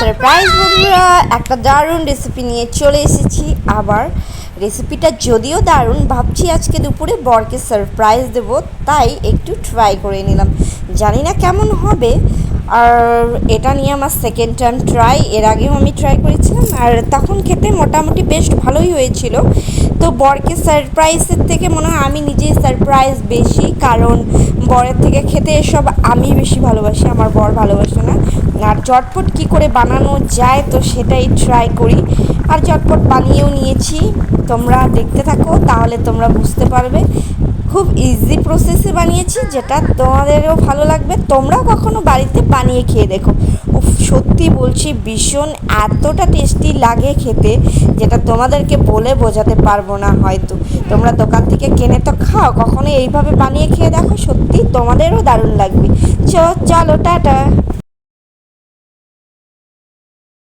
Surprise বন্ধুরা, একটা দারুণ রেসিপি নিয়ে চলে এসেছি। আবার রেসিপিটা যদিও দারুণ, ভাবছি আজকে দুপুরে বরকে সারপ্রাইজ দেব, তাই একটু ট্রাই করে নিলাম। জানি না কেমন হবে, আর এটা নিয়ে আমার সেকেন্ড টাইম ট্রাই এর আগেও আমি ট্রাই করেছিলাম, আর তখন খেতে মোটামুটি বেশ ভালোই হয়েছিল। তো বরকে সারপ্রাইজের থেকে মনে হয় আমি নিজেই সারপ্রাইজ বেশি, কারণ বরের থেকে খেতে এসব আমি বেশি ভালোবাসি, আমার বর ভালোবাসে না। আর চটপট কি করে বানানো যায় তো সেটাই ট্রাই করি। আর চটপট বানিয়েও নিয়েছি। তোমরা দেখতে থাকো, তাহলে তোমরা বুঝতে পারবে। খুব ইজি প্রসেসে বানিয়েছি, যেটা তোমাদেরও ভালো লাগবে। তোমরাও কখনো বাড়িতে বানিয়ে খেয়ে দেখো। উফ, সত্যি বলছি, ভীষণ এতটা টেস্টি লাগে খেতে, যেটা তোমাদেরকে বলে বোঝাতে পারব না হয়তো। তোমরা দোকান থেকে কিনে তো খাও কখনো এইভাবে বানিয়ে খেয়ে দেখো, সত্যি তোমাদেরও দারুণ লাগবে। চলো, টাটা।